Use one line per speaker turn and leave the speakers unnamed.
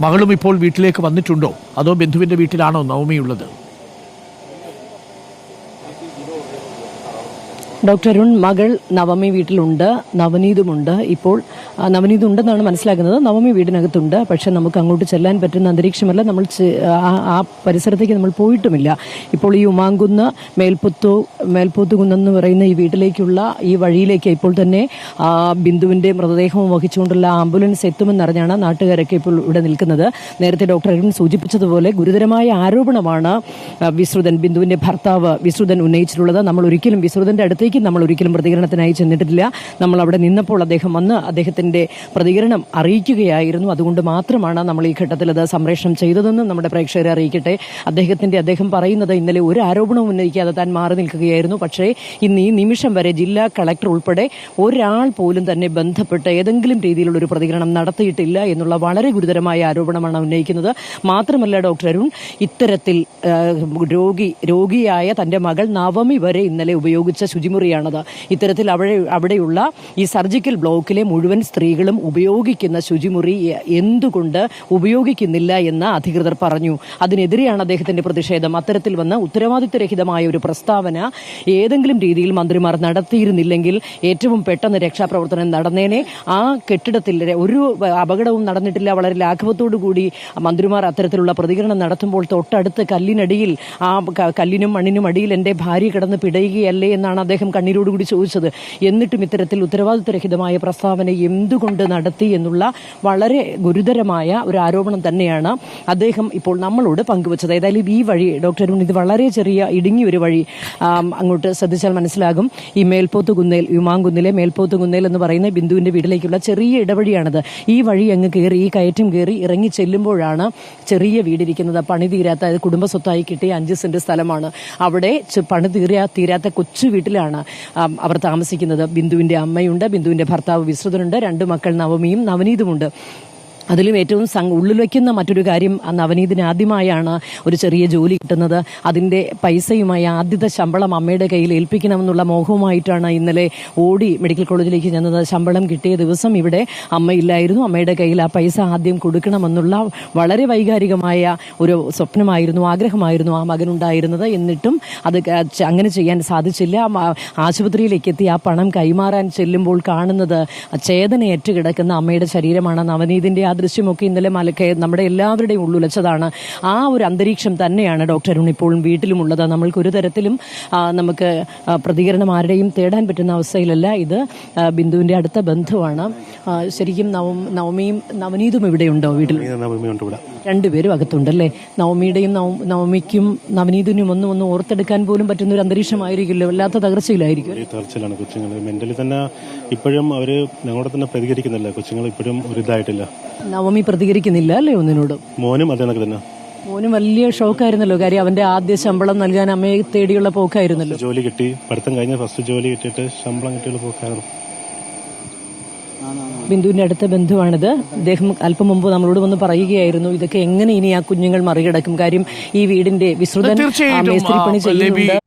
മകളും ഇപ്പോൾ വീട്ടിലേക്ക് വന്നിട്ടുണ്ടോ? അതോ ബന്ധുവിന്റെ വീട്ടിലാണോ നവമിയുള്ളത്?
ഡോക്ടർ അരുൺ മകൾ നവമി വീട്ടിലുണ്ട് നവനീതുമുണ്ട്. ഇപ്പോൾ നവനീത് ഉണ്ടെന്നാണ് മനസ്സിലാക്കുന്നത്. നവമി വീടിനകത്തുണ്ട്. പക്ഷെ നമുക്ക് അങ്ങോട്ട് ചെല്ലാൻ പറ്റുന്ന അന്തരീക്ഷമല്ല. നമ്മൾ ആ- പരിസരത്തേക്ക് നമ്മൾ പോയിട്ടുമില്ല. ഇപ്പോൾ ഈ ഉമാങ്കുന്ന് മേൽപ്പുത്തു മേൽപ്പൂത്തുകുന്നെന്ന് പറയുന്ന ഈ വീട്ടിലേക്കുള്ള ഈ വഴിയിലേക്ക് ഇപ്പോൾ തന്നെ ബിന്ദുവിന്റെ മൃതദേഹവും വഹിച്ചുകൊണ്ടുള്ള ആംബുലൻസ് എത്തുമെന്നറിഞ്ഞാണ് നാട്ടുകാരൊക്കെ ഇപ്പോൾ ഇവിടെ നിൽക്കുന്നത്. നേരത്തെ ഡോക്ടർ അരുൺ സൂചിപ്പിച്ചതുപോലെ ഗുരുതരമായ ആരോപണമാണ് വിശ്രുതൻ ബിന്ദുവിന്റെ ഭർത്താവ് വിശ്രുതൻ ഉന്നയിച്ചിട്ടുള്ളത്. നമ്മൾ ഒരിക്കലും വിശ്രുതന്റെ അടുത്തേക്ക് നമ്മൾ ഒരിക്കലും പ്രതികരണത്തിനായി ചെന്നിട്ടില്ല. നമ്മൾ അവിടെ നിന്നപ്പോൾ അദ്ദേഹം വന്ന് അദ്ദേഹത്തിന്റെ പ്രതികരണം അറിയിക്കുകയായിരുന്നു. അതുകൊണ്ട് മാത്രമാണ് നമ്മൾ ഈ ഘട്ടത്തിൽ അത് സംപ്രേഷണം ചെയ്തതെന്നും നമ്മുടെ പ്രേക്ഷകരെ അറിയിക്കട്ടെ. അദ്ദേഹത്തിന്റെ അദ്ദേഹം പറയുന്നത് ഇന്നലെ ഒരു ആരോപണവും ഉന്നയിക്കാതെ താൻ മാറി നിൽക്കുകയായിരുന്നു. പക്ഷേ ഇന്ന് ഈ നിമിഷം വരെ ജില്ലാ കളക്ടർ ഉൾപ്പെടെ ഒരാൾ പോലും തന്നെ ബന്ധപ്പെട്ട് ഏതെങ്കിലും രീതിയിലുള്ള ഒരു പ്രതികരണം നടത്തിയിട്ടില്ല എന്നുള്ള വളരെ ഗുരുതരമായ ആരോപണമാണ് ഉന്നയിക്കുന്നത്. മാത്രമല്ല ഡോക്ടർ അരുൺ ഇത്തരത്തിൽ രോഗി രോഗിയായ തന്റെ മകൾ നവമി വരെ ഇന്നലെ ഉപയോഗിച്ച ശുചിമുറിയാണത് ഇത്തരത്തിൽ അവിടെ അവിടെയുള്ള ഈ സർജിക്കൽ ബ്ലോക്കിലെ മുഴുവൻ സ്ത്രീകളും ഉപയോഗിക്കുന്ന ശുചിമുറി എന്തുകൊണ്ട് ഉപയോഗിക്കുന്നില്ല എന്ന് അധികൃതർ പറഞ്ഞു. അതിനെതിരെയാണ് അദ്ദേഹത്തിന്റെ പ്രതിഷേധം. അത്തരത്തിൽ വന്ന് ഉത്തരവാദിത്വരഹിതമായ ഒരു പ്രസ്താവന ഏതെങ്കിലും രീതിയിൽ മന്ത്രിമാർ നടത്തിയിരുന്നില്ലെങ്കിൽ ഏറ്റവും പെട്ടെന്ന് രക്ഷാപ്രവർത്തനം നടന്നേനെ. ആ കെട്ടിടത്തിൽ ഒരു അപകടവും നടന്നിട്ടില്ല. വളരെ ലാഘവത്തോടു കൂടി മന്ത്രിമാർ അത്തരത്തിലുള്ള പ്രതികരണം നടത്തുമ്പോൾ തൊട്ടടുത്ത് കല്ലിനടിയിൽ ആ കല്ലിനും മണ്ണിനും അടിയിൽ എന്റെ ഭാര്യ കിടന്ന് പിടയുകയല്ലേ എന്നാണ് അദ്ദേഹം കണ്ണീരോടുകൂടി ചോദിച്ചത് എന്നിട്ടും ഇത്തരത്തിൽ ഉത്തരവാദിത്വരഹിതമായ പ്രസ്താവന എന്തുകൊണ്ട് നടത്തി? എന്നുള്ള വളരെ ഗുരുതരമായ ഒരു ആരോപണം തന്നെയാണ് അദ്ദേഹം ഇപ്പോൾ നമ്മളോട് പങ്കുവച്ചത്. ഏതായാലും ഈ വഴി ഡോക്ടർ അരുൺ ഇത് വളരെ ചെറിയ ഇടുങ്ങിയ ഒരു വഴി അങ്ങോട്ട് ശ്രദ്ധിച്ചാൽ മനസ്സിലാകും. ഈ മേൽപോത്ത് കുന്നേൽ യുമാങ്കുന്നിലെ മേൽപോത്ത് കുന്നേൽ എന്ന് പറയുന്ന ബിന്ദുവിന്റെ വീട്ടിലേക്കുള്ള ചെറിയ ഇടവഴിയാണിത്. ഈ വഴി അങ്ങ് കയറി ഈ കയറ്റം കയറി ഇറങ്ങി ചെല്ലുമ്പോഴാണ് ചെറിയ വീടിരിക്കുന്നത്. പണി തീരാത്ത കുടുംബ സ്വത്തായി കിട്ടിയ അഞ്ച് സെന്റ് സ്ഥലമാണ്. അവിടെ പണി തീരാ തീരാത്ത കൊച്ചു വീട്ടിലാണ് ആം, അവർ താമസിക്കുന്നത് ബിന്ദുവിന്റെ അമ്മയുണ്ട് ബിന്ദുവിന്റെ ഭർത്താവ് വിശ്രുതനുണ്ട് രണ്ട് മക്കൾ നവമിയും നവനീതുമുണ്ട്. അതിലും ഏറ്റവും ഉള്ളിൽ വയ്ക്കുന്ന മറ്റൊരു കാര്യം അന്ന് അവനീതിന് ആദ്യമായാണ് ഒരു ചെറിയ ജോലി കിട്ടുന്നത്. അതിന്റെ പൈസയുമായി ആദ്യത്തെ ശമ്പളം അമ്മയുടെ കയ്യിൽ ഏൽപ്പിക്കണമെന്നുള്ള മോഹവുമായിട്ടാണ് ഇന്നലെ ഓടി മെഡിക്കൽ കോളേജിലേക്ക് ചെന്നത്. ശമ്പളം കിട്ടിയ ദിവസം ഇവിടെ അമ്മയില്ലായിരുന്നു അമ്മയുടെ കയ്യിൽ ആ പൈസ ആദ്യം കൊടുക്കണമെന്നുള്ള വളരെ വൈകാരികമായ ഒരു സ്വപ്നമായിരുന്നു ആഗ്രഹമായിരുന്നു ആ മകനുണ്ടായിരുന്നത്. എന്നിട്ടും അത് അങ്ങനെ ചെയ്യാൻ സാധിച്ചില്ല. ആശുപത്രിയിലേക്ക് എത്തി ആ പണം കൈമാറാൻ ചെല്ലുമ്പോൾ കാണുന്നത് ചേതനയേറ്റ് കിടക്കുന്ന അമ്മയുടെ ശരീരമാണ് നവനീതിന്റെ ദൃശ്യമൊക്കെ ഇന്നലെ മലക്കെ നമ്മുടെ എല്ലാവരുടെയും ഉള്ളുലച്ചതാണ് ആ ഒരു അന്തരീക്ഷം തന്നെയാണ് ഡോക്ടർ അരുൺ ഇപ്പോഴും വീട്ടിലുമുള്ളത്. നമ്മൾക്ക് ഒരു തരത്തിലും നമുക്ക് പ്രതികരണം ആരുടെയും തേടാൻ പറ്റുന്ന അവസ്ഥയിലല്ല ഇത്. ബിന്ദുവിന്റെ അടുത്ത ബന്ധുവാണ്. ശരിക്കും നവം നവമിയും നവനീതും ഇവിടെ
ഉണ്ടോ വീട്ടിൽ
രണ്ടുപേരും അകത്തുണ്ടല്ലേ? നവമിയുടെയും നവ- നവമിക്കും നവനീതിനും ഒന്നും ഒന്നും ഓർത്തെടുക്കാൻ പോലും പറ്റുന്ന ഒരു അന്തരീക്ഷമായിരിക്കില്ല വല്ലാത്ത തകർച്ചയിലായിരിക്കും.
കൊച്ചുങ്ങൾ മെന്റലി തന്നെ ഇപ്പോഴും അവർ ഞങ്ങളോട് തന്നെ പ്രതികരിക്കുന്നില്ല. കൊച്ചുങ്ങൾ ഇപ്പോഴും ഒരു ഇതായിട്ടില്ല.
നവമി പ്രതികരിക്കുന്നില്ല അല്ലേ ഒന്നിനോട്?
മോനും അതേ കണക്ക് തന്നെ.
മോനും വലിയ ഷോക്ക് ഷോക്കായിരുന്നല്ലോ. കാര്യം അവന്റെ ആദ്യ ശമ്പളം നൽകാൻ അമ്മയെ തേടിയുള്ള പോക്കായിരുന്നല്ലോ.
ജോലി കിട്ടി. പഠിത്തം കഴിഞ്ഞ ഫസ്റ്റ് ജോലി കിട്ടിയിട്ട് ശമ്പളം കിട്ടിയുള്ള പോക്കായിരുന്നു.
ബിന്ദുവിന്റെ അടുത്ത ബന്ധുവാണിത്. അദ്ദേഹം അല്പം മുമ്പ് നമ്മളോട് വന്ന് പറയുകയായിരുന്നു ഇതൊക്കെ എങ്ങനെ ഇനി ആ കുഞ്ഞുങ്ങൾ മറികടക്കും? കാര്യം ഈ വീടിന്റെ വിശ്രുതൻ
മേസ്ത്രി പണി
ചെയ്യുന്നുണ്ട്.